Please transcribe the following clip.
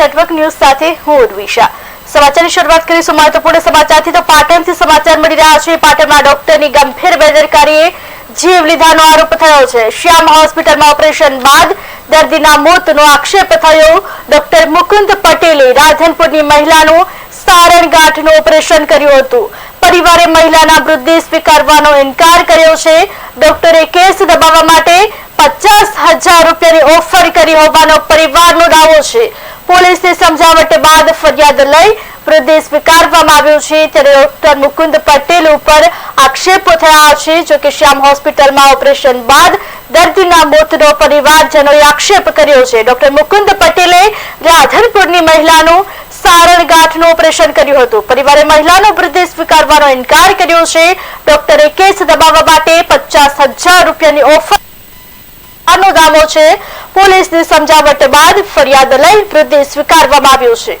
Network news સાથે હું ઉર્વિશા. સમાચારની શરૂઆત કરીશું મહત્વપૂર્ણ સમાચારથી. તો પાટણથી સમાચાર મળી રહ્યા છે. પાટણમાં ડોક્ટરની ગંભીર બેદરકારીએ જીવ લીધાનો આરોપ થયો છે. શ્યામ હોસ્પિટલમાં ઓપરેશન બાદ દર્દીના મોતનો આક્ષેપ થયો. ડોક્ટર મુકુંદ પટેલે રાધનપુરની મહિલાનું સારણ ગાંઠનું ઓપરેશન કર્યું હતું. પરિવારે મહિલાના મૃતદેહ સ્વીકારવાનો ઇનકાર કર્યો છે. ડોક્ટરે કેસ દબાવવા માટે પચાસ હજાર રૂપિયાની ઓફર કરી હોવાનો પરિવારનો દાવો છે. પોલીસે સમજાવટ બાદ ફરિયાદ લઈ મૃતદેહ સ્વીકારવામાં આવ્યો છે. ત્યારે ડોક્ટર મુકુંદ પટેલ ઉપર આક્ષેપો થયા છે. જો કે શ્યામ હોસ્પિટલમાં ઓપરેશન બાદ દર્દીના મોતનો પરિવારજનોએ આક્ષેપ કર્યો છે. ડોક્ટર મુકુંદ પટેલે રાધનપુરની મહિલાનું સારણ ગાંઠનું ઓપરેશન કર્યું હતું. પરિવારે મહિલાનો મૃતદેહ સ્વીકારવાનો ઇનકાર કર્યો છે. ડોક્ટરે કેસ દબાવવા માટે પચાસ હજાર રૂપિયાની ઓફર દાવો છે. પોલીસની સમજાવટ બાદ ફરિયાદ લઈ વૃદ્ધિ સ્વીકારવામાં આવ્યો છે.